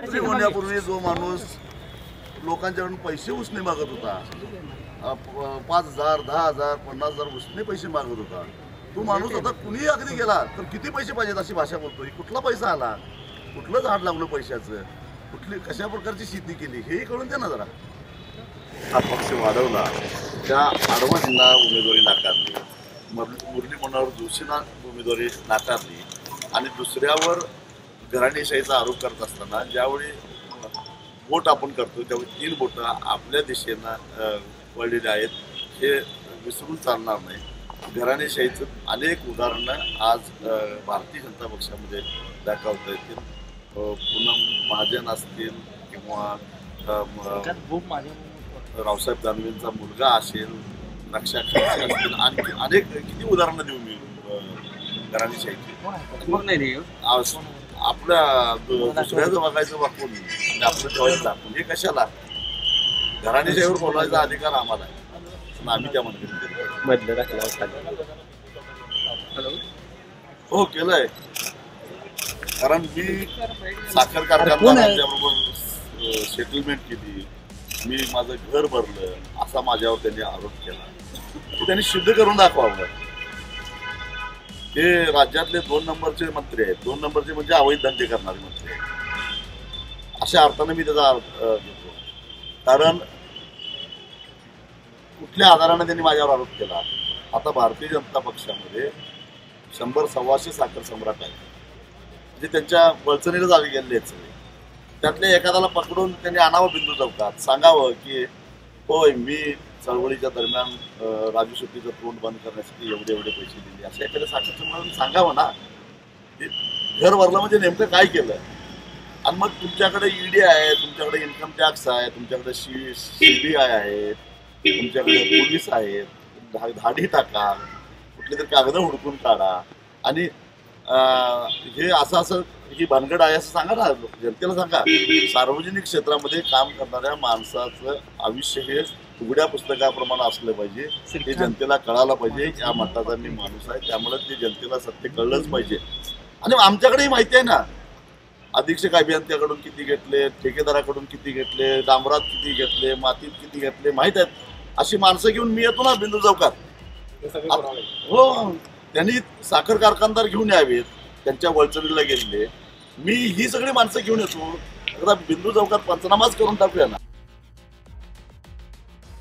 मंत्री होण्यापूर्वी जो माणूस लोकांच्याकडून पैसे उसने मागत होता. पाच हजार दहा हजार पन्नास हजार उसने पैसे मागत होता. तो माणूस आता कुणीही अगदी गेला तर किती पैसे पाहिजेत अशी भाषा बोलतो कुठला पैसा आला? कुठलं झाड लागलं पैशाचं? कुठली कशा प्रकारची शेती केली? हेही कळून दे ना जरा. हा पक्ष वाढवला. त्या आडवाणींना उमेदवारी नाकारली. मुर- मुरली मनोहर जोशींना उमेदवारी नाकारली. आणि दुसऱ्यावर घराणेशाहीचा आरोप करत असताना ज्यावेळी बोट आपण करतो त्यावेळी तीन बोटं आपल्या दिशेनं वळलेली आहेत हे विसरून चालणार नाही. घराणेशाहीचं अनेक उदाहरणं आज भारतीय जनता पक्षामध्ये दाखवता येतील अ, पूनम महाजन असतील किंवा रावसाहेब दानवेंचा मुलगा असेल खडसे असतील आणखी अनेक किती उदाहरणं देऊ मी घराणेशाहीची आपल्या दुसऱ्याचं बघायचं वाकून. आणि आपलं ठेवायचं दाखवून हे कशाला? घराणेशाहीवर बोलायचा अधिकार आम्हाला आहे. आम्ही त्या मंदिर हो केलंय. कारण मी साखर कारखानदारांच्याबरोबर सेटलमेंट केली. मी माझं घर भरलं. असा माझ्यावर त्यांनी आरोप केला. ते त्यांनी सिद्ध करून दाखवावं. हे राज्यातले दोन नंबरचे मंत्री आहेत. दोन नंबरचे म्हणजे अवैध धंदे करणारे मंत्री आहेत. अशा अर्थाने मी त्याचा अर्थ घेतो. कारण कुठल्या आधाराने त्यांनी माझ्यावर आरोप केला? आता भारतीय जनता पक्षामध्ये शंभर सव्वाशे साखर सम्राट आहेत. म्हणजे त्यांच्या वळचणीला जावी गेलेले आहेत सगळे. त्यातल्या एखाद्याला पकडून त्यांनी आणावं बिंदू चौकात सांगावं की होय मी चळवळीच्या दरम्यान राजू शेट्टीचं तोंड बंद करण्यासाठी एवढे एवढे पैसे दिले. अशा एखाद्या साक्षात म्हणून सांगावं ना? की घर भरलं म्हणजे नेमकं काय केलं? आणि मग तुमच्याकडे ईडी आहे तुमच्याकडे इन्कम टॅक्स आहे तुमच्याकडे सी बी आय आहे तुमच्याकडे पोलीस आहेत धाडी टाका कुठली तरी कागद हुडकून काढा. आणि हे असं असं ही भानगड आहे असं सांगा ना जनतेला सांगा. सार्वजनिक क्षेत्रामध्ये काम करणाऱ्या माणसाचं आयुष्य हे उघड्या पुस्तकाप्रमाणे असलं पाहिजे ते जनतेला कळायला पाहिजे या मताचा मी माणूस आहे त्यामुळे ते जनतेला सत्य कळलंच पाहिजे. आणि आमच्याकडेही माहिती आहे ना अधीक्षक अभियंत्याकडून किती घेतले ठेकेदाराकडून किती घेतले डांबरात किती घेतले मातीत किती घेतले माहीत आहेत? अशी माणसं घेऊन मी येतो ना बिंदू चौकात. हो त्यांनी साखर कारखानदार घेऊन यावेत त्यांच्या वळचणीला गेलेले. मी ही सगळी माणसं घेऊन येतो. एकदा बिंदू चौकात पंचनामाच करून टाकूया ना.